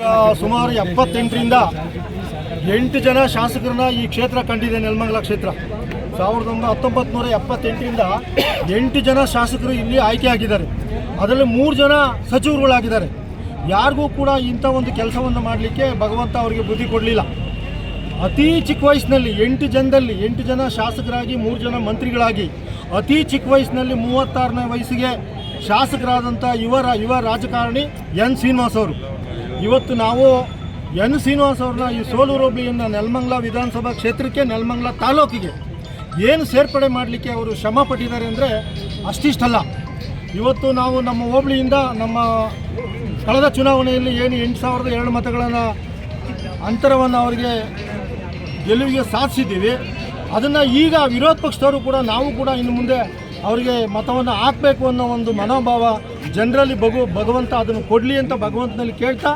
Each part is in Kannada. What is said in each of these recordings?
ಈಗ ಸುಮಾರು ಎಪ್ಪತ್ತೆಂಟರಿಂದ ಎಂಟು ಜನ ಶಾಸಕರನ್ನ ಈ ಕ್ಷೇತ್ರ ಕಂಡಿದೆ, ನೆಲಮಂಗಲ ಕ್ಷೇತ್ರ. ಸಾವಿರದ ಒಂಬೈನೂರ ಹತ್ತೊಂಬತ್ತು ನೂರ ಎಪ್ಪತ್ತೆಂಟರಿಂದ ಎಂಟು ಜನ ಶಾಸಕರು ಇಲ್ಲಿ ಆಯ್ಕೆ ಆಗಿದ್ದಾರೆ ಅದರಲ್ಲಿ ಮೂರು ಜನ ಸಚಿವರುಗಳಾಗಿದ್ದಾರೆ. ಯಾರಿಗೂ ಕೂಡ ಇಂಥ ಒಂದು ಕೆಲಸವನ್ನು ಮಾಡಲಿಕ್ಕೆ ಭಗವಂತ ಅವರಿಗೆ ಬುದ್ಧಿ ಕೊಡಲಿಲ್ಲ. ಅತಿ ಚಿಕ್ಕ ವಯಸ್ಸಿನಲ್ಲಿ ಎಂಟು ಜನದಲ್ಲಿ ಎಂಟು ಜನ ಶಾಸಕರಾಗಿ, ಮೂರು ಜನ ಮಂತ್ರಿಗಳಾಗಿ, ಅತಿ ಚಿಕ್ಕ ವಯಸ್ಸಿನಲ್ಲಿ ಮೂವತ್ತಾರನೇ ವಯಸ್ಸಿಗೆ ಶಾಸಕರಾದಂಥ ಯುವ ಯುವ ರಾಜಕಾರಣಿ ಎನ್ ಶ್ರೀನಿವಾಸ್ ಅವರು. ಇವತ್ತು ನಾವು ಎನ್ ಶ್ರೀನಿವಾಸ್ ಅವ್ರನ್ನ ಈ ಸೋಲೂರು ಹೋಬಳಿಯನ್ನು ನೆಲಮಂಗ್ಲ ವಿಧಾನಸಭಾ ಕ್ಷೇತ್ರಕ್ಕೆ, ನೆಲಮಂಗ್ಲ ತಾಲೂಕಿಗೆ ಏನು ಸೇರ್ಪಡೆ ಮಾಡಲಿಕ್ಕೆ ಅವರು ಶ್ರಮ ಪಟ್ಟಿದ್ದಾರೆ ಅಂದರೆ ಅಷ್ಟಿಷ್ಟಲ್ಲ. ಇವತ್ತು ನಾವು ನಮ್ಮ ಹೋಬಳಿಯಿಂದ ನಮ್ಮ ಕಳೆದ ಚುನಾವಣೆಯಲ್ಲಿ ಏನು ಎಂಟು ಸಾವಿರದ ಎರಡು ಮತಗಳನ್ನು ಅಂತರವನ್ನು ಅವರಿಗೆ ಗೆಲುವಿಗೆ ಸಾಧಿಸಿದ್ದೀವಿ. ಅದನ್ನು ಈಗ ವಿರೋಧ ಪಕ್ಷದವರು ಕೂಡ ನಾವು ಕೂಡ ಇನ್ನು ಮುಂದೆ ಅವರಿಗೆ ಮತವನ್ನು ಹಾಕಬೇಕು ಅನ್ನೋ ಒಂದು ಮನೋಭಾವ ಜನರಲ್ಲಿ ಭಗು ಭಗವಂತ ಅದನ್ನು ಕೊಡಲಿ ಅಂತ ಭಗವಂತನಲ್ಲಿ ಕೇಳ್ತಾ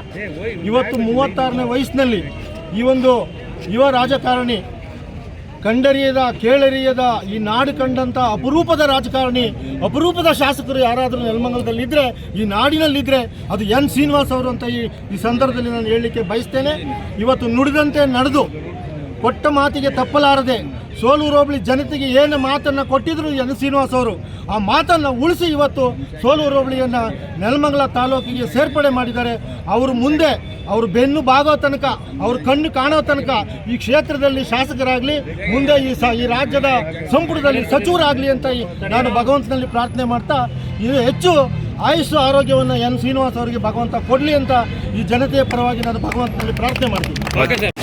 ಇವತ್ತು ಮೂವತ್ತಾರನೇ ವಯಸ್ಸಿನಲ್ಲಿ ಈ ಒಂದು ಯುವ ರಾಜಕಾರಣಿ ಕಂಡರಿಯದ, ಕೇಳರಿಯದ, ಈ ನಾಡು ಕಂಡಂಥ ಅಪರೂಪದ ರಾಜಕಾರಣಿ, ಅಪರೂಪದ ಶಾಸಕರು ಯಾರಾದರೂ ನೆಲಮಂಗಲದಲ್ಲಿದ್ದರೆ ಈ ನಾಡಿನಲ್ಲಿದ್ದರೆ ಅದು ಎನ್ ಶ್ರೀನಿವಾಸ್ ಅವರು ಅಂತ ಈ ಈ ಸಂದರ್ಭದಲ್ಲಿ ನಾನು ಹೇಳಲಿಕ್ಕೆ ಬಯಸ್ತೇನೆ. ಇವತ್ತು ನುಡಿದಂತೆ ನಡೆದು ಕೊಟ್ಟ ಮಾತಿಗೆ ತಪ್ಪಲಾರದೆ ಸೋಲೂರು ಹೋಬಳಿ ಜನತೆಗೆ ಏನು ಮಾತನ್ನು ಕೊಟ್ಟಿದ್ರು ಎನ್ ಶ್ರೀನಿವಾಸ್ ಅವರು, ಆ ಮಾತನ್ನು ಉಳಿಸಿ ಇವತ್ತು ಸೋಲೂರು ಹೋಬಳಿಯನ್ನು ನೆಲಮಂಗಲ ತಾಲೂಕಿಗೆ ಸೇರ್ಪಡೆ ಮಾಡಿದ್ದಾರೆ. ಅವರು ಮುಂದೆ, ಅವರು ಬೆನ್ನು ಬಾಗೋ ತನಕ, ಅವ್ರ ಕಣ್ಣು ಕಾಣೋ ತನಕ ಈ ಕ್ಷೇತ್ರದಲ್ಲಿ ಶಾಸಕರಾಗಲಿ, ಮುಂದೆ ಈ ಸ, ಈ ರಾಜ್ಯದ ಸಂಪುಟದಲ್ಲಿ ಸಚಿವರಾಗಲಿ ಅಂತ ನಾನು ಭಗವಂತನಲ್ಲಿ ಪ್ರಾರ್ಥನೆ ಮಾಡ್ತಾ ಇದು ಹೆಚ್ಚು ಆಯುಸ್ಸು ಆರೋಗ್ಯವನ್ನು ಎನ್ ಶ್ರೀನಿವಾಸ್ ಅವರಿಗೆ ಭಗವಂತ ಕೊಡಲಿ ಅಂತ ಈ ಜನತೆಯ ಪರವಾಗಿ ನಾನು ಭಗವಂತನಲ್ಲಿ ಪ್ರಾರ್ಥನೆ ಮಾಡ್ತೀನಿ.